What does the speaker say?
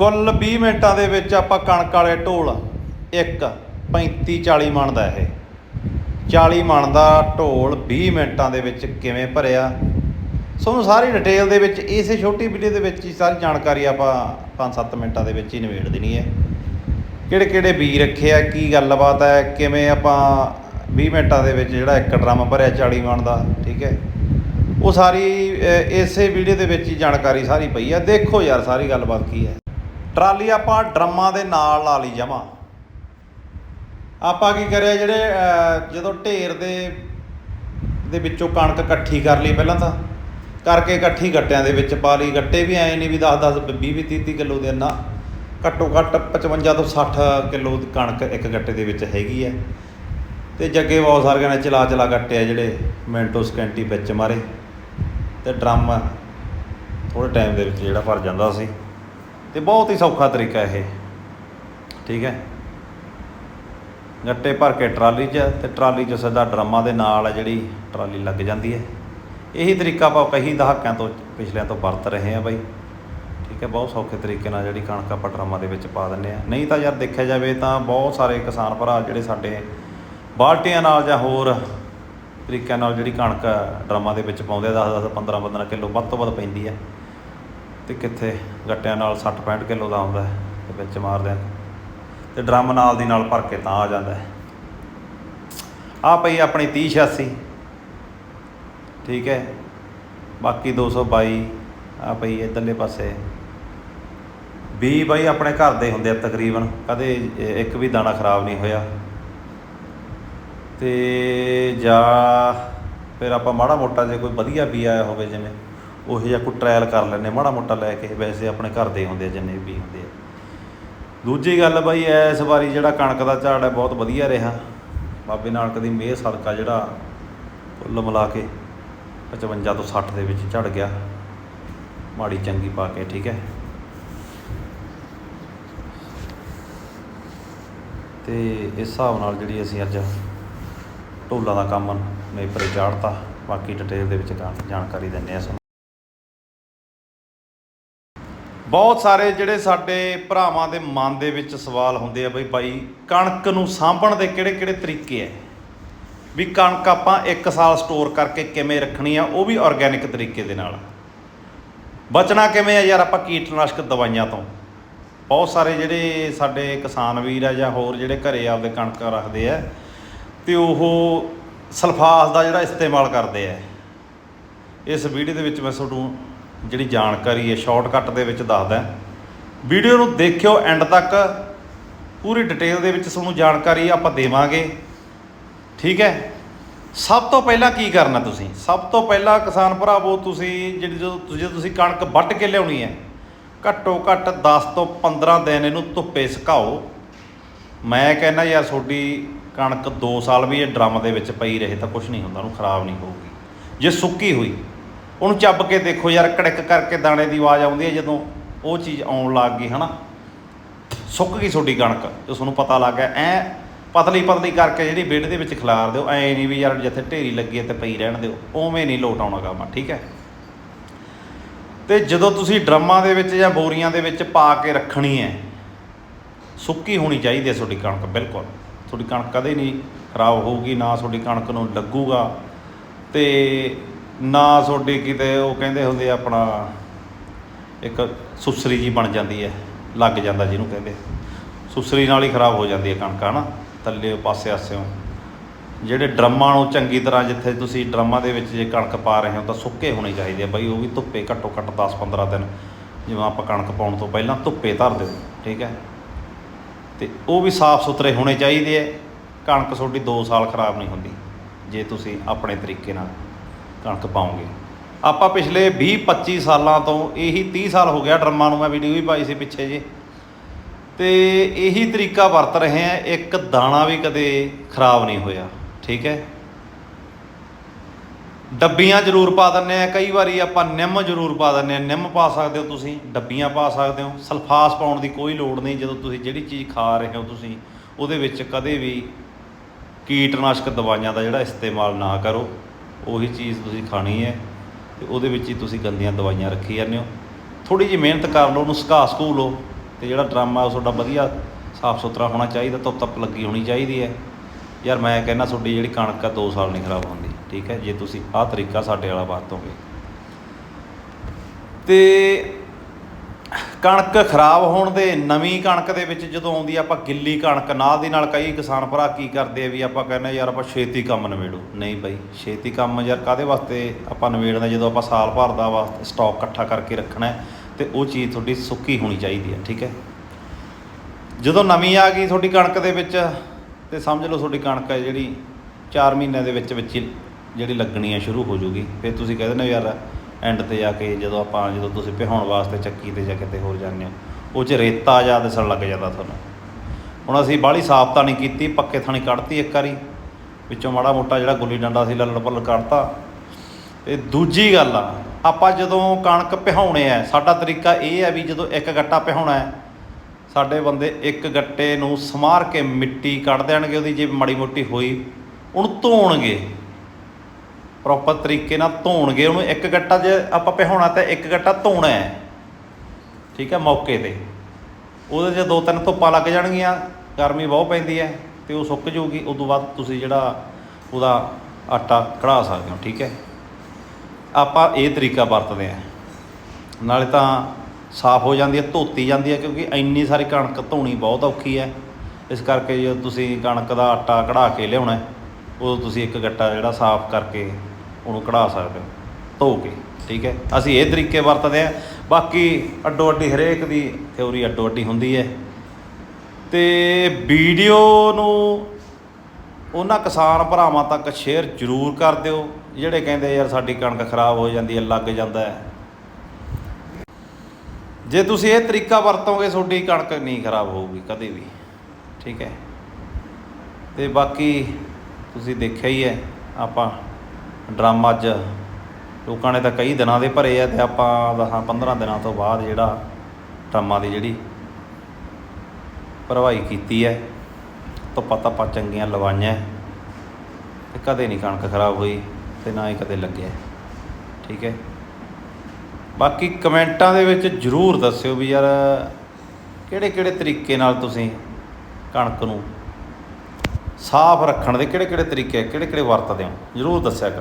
ਕੁੱਲ 20 ਮਿੰਟਾਂ ਦੇ ਵਿੱਚ ਆਪਾਂ ਕਣਕ ਵਾਲੇ ਢੋਲ ਇੱਕ 35 40 ਮਣ ਦਾ ਇਹ। 40 ਮਣ ਦਾ ਢੋਲ 20 ਮਿੰਟਾਂ ਦੇ ਵਿੱਚ ਕਿਵੇਂ ਭਰਿਆ? ਤੁਹਾਨੂੰ ਸਾਰੀ ਡਿਟੇਲ ਦੇ ਵਿੱਚ, ਇਸੇ ਛੋਟੀ ਵੀਡੀਓ ਦੇ ਵਿੱਚ ਹੀ ਸਾਰੀ ਜਾਣਕਾਰੀ ਆਪਾਂ 5-7 ਮਿੰਟਾਂ ਦੇ ਵਿੱਚ ਹੀ ਨਿਬੇੜ ਦੇਣੀ ਹੈ। ਕਿਹੜੇ ਕਿਹੜੇ ਬੀ ਰੱਖੇ ਆ, ਕੀ ਗੱਲਬਾਤ ਹੈ, ਕਿਵੇਂ ਆਪਾਂ 20 ਮਿੰਟਾਂ ਦੇ ਵਿੱਚ ਜਿਹੜਾ ਇੱਕ ਡਰਮ ਭਰਿਆ 40 ਮਣ ਦਾ ਠੀਕ ਹੈ। ਉਹ ਸਾਰੀ ਇਸੇ ਵੀਡੀਓ ਦੇ ਵਿੱਚ ਹੀ ਜਾਣਕਾਰੀ ਸਾਰੀ ਪਈ ਆ। ਦੇਖੋ ਯਾਰ ਸਾਰੀ ਗੱਲਬਾਤ ਕੀ ਹੈ। ਟਰਾਲੀ ਆਪਾਂ ਡਰਮਾਂ ਦੇ ਨਾਲ ਲਾ ਲਈ ਜਮਾ। ਆਪਾਂ ਕੀ ਕਰਿਆ ਜਿਹੜੇ ਜਦੋਂ ਢੇਰ ਦੇ ਦੇ ਵਿੱਚੋਂ ਕਣਕ ਇਕੱਠੀ ਕਰ ਲਈ ਪਹਿਲਾਂ ਤਾਂ, ਕਰਕੇ ਇਕੱਠੀ ਗੱਟਿਆਂ ਦੇ ਵਿੱਚ ਪਾ ਲਈ। ਗੱਟੇ ਵੀ ਐ ਨਹੀਂ ਵੀ 10 10 20 20 30 30 ਕਿਲੋ ਦੇ ਨਾ ਘੱਟੋ ਘੱਟ 55 ਤੋਂ 60 ਕਿਲੋ ਦੀ ਕਣਕ ਇੱਕ ਗੱਟੇ ਦੇ ਵਿੱਚ ਹੈਗੀ ਹੈ ਤੇ ਜੱਗੇ ਬਹੁਤ ਸਾਰਿਆਂ ਨੇ ਚਲਾ ਚਲਾ ਗੱਟੇ ਆ ਜਿਹੜੇ ਮਿੰਟੋ ਸਕਿੰਟੀ ਵਿੱਚ ਮਾਰੇ। ਤੇ ਡਰਮ ਥੋੜੇ ਟਾਈਮ ਦੇ ਵਿੱਚ ਜਿਹੜਾ ਭਰ ਜਾਂਦਾ ਸੀ। ਤੇ ਬਹੁਤ ਹੀ ਸੌਖਾ ਤਰੀਕਾ ਇਹ। ਠੀਕ ਹੈ? ਗੱਟੇ ਭਰ ਕੇ ਟਰਾਲੀ 'ਚ ਤੇ ਟਰਾਲੀ 'ਚ ਸਿੱਧਾ ਡਰਮਾਂ ਦੇ ਨਾਲ ਆ ਜਿਹੜੀ ਟਰਾਲੀ ਲੱਗ ਜਾਂਦੀ ਹੈ। ਇਹੀ ਤਰੀਕਾ ਆਪਾਂ ਕਈ ਦਹਾਕਿਆਂ ਤੋਂ ਪਿਛਲਿਆਂ ਤੋਂ ਵਰਤ ਰਹੇ ਆ ਬਾਈ। ਠੀਕ ਹੈ? ਬਹੁਤ ਸੌਖੇ ਤਰੀਕੇ ਨਾਲ ਜਿਹੜੀ ਕਣਕ ਆਪਾਂ ਡਰਮਾਂ ਦੇ ਵਿੱਚ ਪਾ ਦਿੰਦੇ ਆ ਨਹੀਂ ਤਾਂ ਯਾਰ ਦੇਖਿਆ ਜਾਵੇ ਤਾਂ ਬਹੁਤ ਸਾਰੇ ਕਿਸਾਨ ਭਰਾ ਜਿਹੜੇ ਸਾਡੇ ਬਾਲਟੀਆਂ ਨਾਲ ਜਾਂ ਹੋਰ ਤਰੀਕਿਆਂ ਨਾਲ ਜਿਹੜੀ ਕਣਕ ਡਰਮਾਂ ਦੇ ਵਿੱਚ ਪਾਉਂਦੇ ਆ 10 10 15 15 ਕਿਲੋ ਵੱਧ ਤੋਂ ਵੱਧ ਪੈਂਦੀ ਹੈ। ਤੇ ਕਿੱਥੇ ਗੱਟਿਆਂ ਨਾਲ 60 65 ਕਿਲੋ ਦਾ ਆਉਂਦਾ ਹੈ ਤੇ ਵਿੱਚ ਮਾਰਦੇ ਆ ਤੇ ਡਰਮ ਨਾਲ ਦੀ ਨਾਲ ਭਰ ਕੇ ਤਾਂ ਆ ਜਾਂਦਾ ਹੈ। ਆ ਪਈ ਆਪਣੀ 30 86 ਠੀਕ ਹੈ। ਬਾਕੀ 222 ਆ ਪਈ ਇਧਰਲੇ ਪਾਸੇ। ਵੀ ਬਾਈ ਆਪਣੇ ਘਰ ਦੇ ਹੁੰਦੇ ਆ ਤਕਰੀਬਨ, ਕਦੇ ਇੱਕ ਵੀ ਦਾਣਾ ਖਰਾਬ ਨਹੀਂ ਹੋਇਆ। ਤੇ ਜਾਂ ਫਿਰ ਆਪਾਂ ਮਾੜਾ ਮੋਟਾ ਜੇ ਕੋਈ ਵਧੀਆ ਵੀ ਆਇਆ ਹੋਵੇ ਜਿਵੇਂ। ਉਹ ਜਿਹਾ ਕੋਈ ਟ੍ਰਾਇਲ ਕਰ ਲੈਂਦੇ ਮਾੜਾ ਮੋਟਾ ਲੈ ਕੇ ਵੈਸੇ ਆਪਣੇ ਘਰ ਦੇ ਹੁੰਦੇ ਆ, ਜਿੰਨੇ ਵੀ ਹੁੰਦੇ ਆ। ਦੂਜੀ ਗੱਲ ਬਾਈ, ਇਸ ਵਾਰੀ ਜਿਹੜਾ ਕਣਕ ਦਾ ਝਾੜ ਹੈ, ਬਹੁਤ ਵਧੀਆ ਰਿਹਾ। ਬਾਬੇ ਨਾਨਕ ਦੀ ਮਿਹਰ ਸਦਕਾ ਜਿਹੜਾ ਕੁੱਲ ਮਿਲਾ ਕੇ 55 ਤੋਂ 60 ਦੇ ਵਿੱਚ ਝੜ ਗਿਆ। ਮਾੜੀ ਚੰਗੀ ਪਾ ਕੇ, ਠੀਕ ਹੈ। ਤੇ ਇਸ ਹਿਸਾਬ ਨਾਲ ਜਿਹੜੀ ਅਸੀਂ ਅੱਜ ਢੋਲਾਂ ਦਾ ਕੰਮ ਮੇਪਰੇ ਚਾੜਤਾ ਬਾਕੀ ਡਿਟੇਲ ਦੇ ਵਿੱਚ ਜਾਣਕਾਰੀ ਦਿੰਦੇ ਆ ਬਹੁਤ ਸਾਰੇ ਜਿਹੜੇ ਸਾਡੇ ਭਰਾਵਾਂ ਦੇ ਮਨ ਦੇ ਵਿੱਚ ਸਵਾਲ ਹੁੰਦੇ ਆ ਬਈ ਬਾਈ, ਕਣਕ ਨੂੰ ਸਾਂਭਣ ਦੇ ਕਿਹੜੇ ਕਿਹੜੇ ਤਰੀਕੇ ਐ ਵੀ ਕਣਕ ਆਪਾਂ 1 ਸਾਲ ਸਟੋਰ ਕਰਕੇ ਕਿਵੇਂ ਰੱਖਣੀ ਆ, ਉਹ ਵੀ ਆਰਗੈਨਿਕ ਤਰੀਕੇ ਦੇ ਨਾਲ। ਬਚਣਾ ਕਿਵੇਂ ਆ ਯਾਰ ਆਪਾਂ ਕੀਟਨਾਸ਼ਕ ਦਵਾਈਆਂ ਤੋਂ? ਬਹੁਤ ਸਾਰੇ ਜਿਹੜੇ ਸਾਡੇ ਕਿਸਾਨ ਵੀਰ ਆ ਜਾਂ ਹੋਰ ਜਿਹੜੇ ਘਰੇ ਆਪਦੇ ਕਣਕ ਰੱਖਦੇ ਆ, ਤੇ ਉਹ ਸਲਫਾਸ ਦਾ ਜਿਹੜਾ ਇਸਤੇਮਾਲ ਕਰਦੇ ਆ। ਇਸ ਵੀਡੀਓ ਦੇ ਵਿੱਚ ਮੈਂ ਤੁਹਾਨੂੰ ਜਿਹੜੀ ਜਾਣਕਾਰੀ ਹੈ ਸ਼ਾਰਟਕਟ ਦੇ ਵਿੱਚ ਦੱਸਦਾ ਵੀਡੀਓ ਨੂੰ ਦੇਖਿਓ ਐਂਡ ਤੱਕ। ਪੂਰੀ ਡਿਟੇਲ ਦੇ ਵਿੱਚ ਤੁਹਾਨੂੰ ਜਾਣਕਾਰੀ ਆਪਾਂ ਦੇਵਾਂਗੇ। ਠੀਕ ਹੈ? ਸਭ ਤੋਂ ਪਹਿਲਾਂ ਕੀ ਕਰਨਾ ਤੁਸੀਂ? ਸਭ ਤੋਂ ਪਹਿਲਾਂ ਕਿਸਾਨ ਭਰਾਵੋ, ਤੁਸੀਂ ਜਿਹੜੀ ਜਦੋਂ ਜੇ ਤੁਸੀਂ ਕਣਕ ਵੱਢ ਕੇ ਲਿਆਉਣੀ ਹੈ, ਘੱਟੋ ਘੱਟ 10 ਤੋਂ 15 ਦਿਨ ਇਹਨੂੰ ਧੁੱਪੇ ਸੁਕਾਓ। ਮੈਂ ਕਹਿੰਦਾ ਯਾਰ, ਤੁਹਾਡੀ ਕਣਕ 2 ਸਾਲ ਵੀ ਇਹ ਡਰਮ ਦੇ ਵਿੱਚ ਪਈ ਰਹੇ ਤਾਂ ਕੁਝ ਨਹੀਂ ਹੁੰਦਾ, ਉਹਨੂੰ ਖਰਾਬ ਨਹੀਂ ਹੋਊਗੀ। ਜੇ ਸੁੱਕੀ ਹੋਈ ਉਹਨੂੰ ਚੱਬ ਕੇ ਦੇਖੋ ਯਾਰ, ਕੜਕ ਕਰਕੇ ਦਾਣੇ ਦੀ ਆਵਾਜ਼ ਆਉਂਦੀ ਹੈ ਜਦੋਂ ਉਹ ਚੀਜ਼ ਆਉਣ ਲੱਗ ਗਈ, ਹਨਾ? ਸੁੱਕ ਗਈ ਤੁਹਾਡੀ ਕਣਕ, ਤੇ ਤੁਹਾਨੂੰ ਪਤਾ ਲੱਗ ਗਿਆ, ਐ ਪਤਲੀ ਪਤਲੀ ਕਰਕੇ ਜਿਹੜੀ ਬੇਡ ਦੇ ਵਿੱਚ ਖਿਲਾਰ ਦਿਓ, ਐ ਨਹੀਂ ਵੀ ਯਾਰ ਜਿੱਥੇ ਢੇਰੀ ਲੱਗੀ ਹੈ ਤੇ ਪਈ ਰਹਿਣ ਦਿਓ, ਉਵੇਂ ਨਹੀਂ ਲੋਟ ਆਉਣਾ ਕੰਮ, ਠੀਕ ਹੈ? ਤੇ ਜਦੋਂ ਤੁਸੀਂ ਡਰਮਾਂ ਦੇ ਵਿੱਚ ਜਾਂ ਬੋਰੀਆਂ ਦੇ ਵਿੱਚ ਪਾ ਕੇ ਰੱਖਣੀ ਹੈ, ਸੁੱਕੀ ਹੋਣੀ ਚਾਹੀਦੀ ਹੈ ਤੁਹਾਡੀ ਕਣਕ, ਬਿਲਕੁਲ। ਤੁਹਾਡੀ ਕਣਕ ਕਦੇ ਨਹੀਂ ਖਰਾਬ ਹੋਊਗੀ, ਨਾ ਤੁਹਾਡੀ ਕਣਕ ਨੂੰ ਲੱਗੂਗਾ, ਤੇ ਨਾ ਤੁਹਾਡੀ ਕਿਤੇ ਉਹ ਕਹਿੰਦੇ ਹੁੰਦੇ ਆ ਆਪਣਾ ਇੱਕ ਸੁਸਰੀ ਜੀ ਬਣ ਜਾਂਦੀ ਹੈ, ਲੱਗ ਜਾਂਦਾ ਜਿਹਨੂੰ ਕਹਿੰਦੇ। ਸੁਸਰੀ ਨਾਲ ਹੀ ਖਰਾਬ ਹੋ ਜਾਂਦੀ ਹੈ ਕਣਕ, ਹਨਾ? ਥੱਲੇ ਪਾਸੇ ਆਸਿਓਂ। ਜਿਹੜੇ ਡਰਮਾਂ ਨੂੰ ਚੰਗੀ ਤਰ੍ਹਾਂ ਜਿੱਥੇ ਤੁਸੀਂ ਡਰਮਾਂ ਦੇ ਵਿੱਚ ਜੇ ਕਣਕ ਪਾ ਰਹੇ ਹੋ ਤਾਂ ਸੁੱਕੇ ਹੋਣੇ ਚਾਹੀਦੇ ਆ ਬਾਈ, ਉਹ ਵੀ ਧੁੱਪੇ ਘੱਟੋ ਘੱਟ 10-15 ਦਿਨ ਜਿਵੇਂ ਆਪਾਂ ਕਣਕ ਪਾਉਣ ਤੋਂ ਪਹਿਲਾਂ ਧੁੱਪੇ ਧਰ ਦਿਓ, ਠੀਕ ਹੈ? ਤੇ ਉਹ ਵੀ ਸਾਫ਼ ਸੁਥਰੇ ਹੋਣੇ ਚਾਹੀਦੇ ਆ। ਕਣਕ ਤੁਹਾਡੀ 2 ਸਾਲ ਖਰਾਬ ਨਹੀਂ ਹੁੰਦੀ, ਜੇ ਤੁਸੀਂ ਆਪਣੇ ਤਰੀਕੇ ਨਾਲ ਕਣਕ ਪਾਉਂਗੇ। ਆਪਾਂ ਪਿਛਲੇ 20 25 ਸਾਲਾਂ ਤੋਂ ਇਹੀ 30 ਸਾਲ ਹੋ ਗਿਆ ਡਰਮਾਂ ਨੂੰ ਮੈਂ ਵੀਡੀਓ ਵੀ ਪਾਈ ਸੀ ਪਿੱਛੇ ਜੇ। ਤੇ ਇਹੀ ਤਰੀਕਾ ਵਰਤ ਰਹੇ ਆ ਇੱਕ ਦਾਣਾ ਵੀ ਕਦੇ ਖਰਾਬ ਨਹੀਂ ਹੋਇਆ, ਠੀਕ ਹੈ? ਡੱਬੀਆਂ ਜ਼ਰੂਰ ਪਾ ਦਿੰਨੇ ਆ ਕਈ ਵਾਰੀ ਆਪਾਂ ਨਿੰਮ ਜ਼ਰੂਰ ਪਾ ਦਿੰਨੇ ਆ ਨਿੰਮ ਪਾ ਸਕਦੇ ਹੋ ਤੁਸੀਂ, ਡੱਬੀਆਂ ਪਾ ਸਕਦੇ ਹੋ। ਸਲਫਾਸ ਪਾਉਣ ਦੀ ਕੋਈ ਲੋੜ ਨਹੀਂ, ਜਦੋਂ ਤੁਸੀਂ ਜਿਹੜੀ ਚੀਜ਼ ਖਾ ਰਹੇ ਹੋ ਤੁਸੀਂ, ਉਹਦੇ ਵਿੱਚ ਕਦੇ ਵੀ ਕੀਟਨਾਸ਼ਕ ਦਵਾਈਆਂ ਦਾ ਜਿਹੜਾ ਇਸਤੇਮਾਲ ਨਾ ਕਰੋ। ਉਹੀ ਚੀਜ਼ ਤੁਸੀਂ ਖਾਣੀ ਹੈ ਤੇ ਉਹਦੇ ਵਿੱਚ ਹੀ ਤੁਸੀਂ ਗੰਦੀਆਂ ਦਵਾਈਆਂ ਰੱਖੀ ਜਾਂਦੇ ਹੋ। ਥੋੜੀ ਜਿਹੀ ਮਿਹਨਤ ਕਰ ਲਓ, ਉਹਨੂੰ ਸੁਕਾ ਸਕੂ ਲਓ ਤੇ ਜਿਹੜਾ ਡਰਾਮਾ ਉਹ ਤੁਹਾਡਾ ਵਧੀਆ ਸਾਫ਼ ਸੁਥਰਾ ਹੋਣਾ ਚਾਹੀਦਾ, ਧੁੱਪ ਧੱਪ ਲੱਗੀ ਹੋਣੀ ਚਾਹੀਦੀ ਹੈ। ਯਾਰ ਮੈਂ ਕਹਿੰਦਾ ਤੁਹਾਡੀ ਜਿਹੜੀ ਕਣਕ ਆ 2 ਸਾਲ ਨਹੀਂ ਖਰਾਬ ਹੁੰਦੀ, ਠੀਕ ਹੈ? ਜੇ ਤੁਸੀਂ ਆਹ ਤਰੀਕਾ ਸਾਡੇ ਵਾਲਾ ਵਰਤੋਗੇ। ਤੇ ਕਣਕ ਖਰਾਬ ਹੋਣ ਦੇ ਨਵੀਂ ਕਣਕ ਦੇ ਵਿੱਚ ਜਦੋਂ ਆਉਂਦੀ ਆਪਾਂ ਗਿੱਲੀ ਕਣਕ, ਨਾਲ ਦੀ ਨਾਲ ਕਈ ਕਿਸਾਨ ਭਰਾ ਕੀ ਕਰਦੇ ਆ ਵੀ ਆਪਾਂ ਕਹਿੰਦੇ ਯਾਰ ਆਪਾਂ ਛੇਤੀ ਕੰਮ ਨਵੇੜੋ ਨਹੀਂ ਬਾਈ, ਛੇਤੀ ਕੰਮ ਯਾਰ ਕਾਦੇ ਵਾਸਤੇ ਆਪਾਂ ਨਵੇੜਨਾ ਜਦੋਂ ਆਪਾਂ ਸਾਲ ਭਰ ਦਾ ਵਾਸਤੇ ਸਟਾਕ ਇਕੱਠਾ ਕਰਕੇ ਰੱਖਣਾ ਹੈ, ਤੇ ਉਹ ਚੀਜ਼ ਤੁਹਾਡੀ ਸੁੱਕੀ ਹੋਣੀ ਚਾਹੀਦੀ ਹੈ ਠੀਕ ਹੈ? ਜਦੋਂ ਨਵੀਂ ਆ ਗਈ ਤੁਹਾਡੀ ਕਣਕ ਦੇ ਵਿੱਚ, ਤੇ ਸਮਝ ਲਓ ਤੁਹਾਡੀ ਕਣਕ ਹੈ ਜਿਹੜੀ 4 ਮਹੀਨਿਆਂ ਦੇ ਵਿੱਚ ਵਿੱਚ ਹੀ ਜਿਹੜੀ ਲੱਗਣੀ ਹੈ ਸ਼ੁਰੂ ਹੋ ਜੂਗੀ। ਫਿਰ ਤੁਸੀਂ ਕਹਿੰਦੇ ਨੇ ਯਾਰ ਐਂਡ ਤੇ ਜਾ ਕੇ ਜਦੋਂ ਆਪਾਂ, ਜਦੋਂ ਤੁਸੀਂ ਪਿਹਾਉਣ ਵਾਸਤੇ ਚੱਕੀ ਤੇ ਜਾਂ ਕਿਤੇ ਹੋਰ ਜਾਂਦੇ ਹੋ, ਉਹ 'ਚ ਰੇਤਾ ਜਾਂ ਦਿਸਣ ਲੱਗ ਜਾਂਦਾ ਤੁਹਾਨੂੰ। ਹੁਣ ਅਸੀਂ ਬਾਹਲੀ ਸਾਫ਼ ਤਾਂ ਨਹੀਂ ਕੀਤੀ, ਪੱਕੇ ਥਾਣੀ ਕੱਢਤੀ ਇੱਕ ਵਾਰੀ, ਵਿੱਚੋਂ ਮਾੜਾ ਮੋਟਾ ਜਿਹੜਾ ਗੁੱਲੀ ਡੰਡਾ ਸੀ ਲੱਲੜ ਪੱਲ ਕੱਢਤਾ। ਤੇ ਦੂਜੀ ਗੱਲ ਆ, ਆਪਾਂ ਜਦੋਂ ਕਣਕ ਪਿਹਾਉਣੇ ਆ, ਸਾਡਾ ਤਰੀਕਾ ਇਹ ਆ ਵੀ ਜਦੋਂ ਇੱਕ ਗੱਟਾ ਪਿਹਾਉਣਾ ਹੈ, ਸਾਡੇ ਬੰਦੇ ਇੱਕ ਗੱਟੇ ਨੂੰ ਸਮਾਰ ਕੇ ਮਿੱਟੀ ਕੱਢ ਦੇਣਗੇ, ਉਹਦੀ ਜੇ ਮਾੜੀ ਮੋਟੀ ਹੋਈ, ਉਹਨੂੰ ਧੋਣਗੇ। ਪ੍ਰੋਪਰ ਤਰੀਕੇ ਨਾਲ ਧੋਣਗੇ ਉਹਨੂੰ ਇੱਕ ਗੱਟਾ ਜੇ ਆਪਾਂ ਪਿਹਾਉਣਾ ਤਾਂ ਇੱਕ ਗੱਟਾ ਧੋਣਾ ਹੈ। ਠੀਕ ਹੈ ਮੌਕੇ ਤੇ। ਉਹਦੇ 'ਚ ਦੋ ਤਿੰਨ ਧੁੱਪਾਂ ਲੱਗ ਜਾਣਗੀਆਂ ਗਰਮੀ ਬਹੁਤ ਪੈਂਦੀ ਹੈ ਤੇ ਉਹ ਸੁੱਕ ਜਾਊਗੀ ਉਸ ਤੋਂ ਬਾਅਦ ਤੁਸੀਂ ਜਿਹੜਾ ਉਹਦਾ ਆਟਾ ਕਢਾ ਸਕਦੇ ਹੋ ਠੀਕ ਹੈ। ਆਪਾਂ ਇਹ ਤਰੀਕਾ ਵਰਤਦੇ ਆ ਨਾਲੇ ਤਾਂ ਸਾਫ਼ ਹੋ ਜਾਂਦੀ ਹੈ ਧੋਤੀ ਜਾਂਦੀ ਹੈ ਕਿਉਂਕਿ ਇੰਨੀ ਸਾਰੀ ਕਣਕ ਧੋਣੀ ਬਹੁਤ ਔਖੀ ਹੈ। ਇਸ ਕਰਕੇ ਜੇ ਤੁਸੀਂ ਕਣਕ ਦਾ ਆਟਾ ਕਢਾ ਕੇ ਲਿਆਉਣਾ ਹੈ, ਉਦੋਂ ਤੁਸੀਂ ਇੱਕ ਗੱਟਾ ਜਿਹੜਾ ਸਾਫ਼ ਕਰਕੇ ਉਹਨੂੰ ਕਢਾ ਸਕਦੇ ਹੋ। ਧੋ ਕੇ, ਠੀਕ ਹੈ? ਅਸੀਂ ਇਹ ਤਰੀਕੇ ਵਰਤਦੇ ਆ ਬਾਕੀ ਅੱਡੋ ਅੱਡੀ ਹਰੇਕ ਦੀ ਥਿਉਰੀ ਅੱਡੋ ਅੱਡੀ ਹੁੰਦੀ ਹੈ। ਤੇ ਵੀਡੀਓ ਨੂੰ ਉਹਨਾਂ ਕਿਸਾਨ ਭਰਾਵਾਂ ਤੱਕ ਸ਼ੇਅਰ ਜ਼ਰੂਰ ਕਰ ਦਿਓ, ਜਿਹੜੇ ਕਹਿੰਦੇ ਯਾਰ ਸਾਡੀ ਕਣਕ ਖਰਾਬ ਹੋ ਜਾਂਦੀ ਹੈ, ਲੱਗ ਜਾਂਦਾ ਹੈ। ਜੇ ਤੁਸੀਂ ਇਹ ਤਰੀਕਾ ਵਰਤੋਗੇ, ਤੁਹਾਡੀ ਕਣਕ ਨਹੀਂ ਖਰਾਬ ਹੋਊਗੀ ਕਦੇ ਵੀ, ਠੀਕ ਹੈ? ਤੇ ਬਾਕੀ ਤੁਸੀਂ ਦੇਖਿਆ ਹੀ ਹੈ, ਆਪਾਂ ਡਰਮ ਅੱਜ। ਲੋਕਾਂ ਨੇ ਤਾਂ ਕਈ ਦਿਨਾਂ ਦੇ ਭਰੇ ਆ ਤੇ ਆਪਾਂ 10 15 ਦਿਨਾਂ ਤੋਂ ਬਾਅਦ ਜਿਹੜਾ ਡਰਮਾਂ ਦੀ ਜਿਹੜੀ ਭਰਵਾਈ ਕੀਤੀ ਹੈ ਤੋਂ ਪਤਾ ਪਾ ਚੰਗੀਆਂ ਲਵਾਈਆਂ ਤੇ ਕਦੇ ਨਹੀਂ ਕਣਕ ਖਰਾਬ ਹੋਈ ਤੇ ਨਾ ਹੀ ਕਦੇ ਲੱਗਿਆ ਠੀਕ ਹੈ ਬਾਕੀ ਕਮੈਂਟਾਂ ਦੇ ਵਿੱਚ ਜਰੂਰ ਦੱਸਿਓ ਵੀ ਯਾਰ ਕਿਹੜੇ ਕਿਹੜੇ ਤਰੀਕੇ ਨਾਲ ਤੁਸੀਂ ਕਣਕ ਨੂੰ ਸਾਫ਼ ਰੱਖਣ ਦੇ ਕਿਹੜੇ ਕਿਹੜੇ ਤਰੀਕੇ ਕਿਹੜੇ ਕਿਹੜੇ ਵਰਤਦੇ ਹੋ? ਜਰੂਰ ਦੱਸਿਆ ਕਰੋ।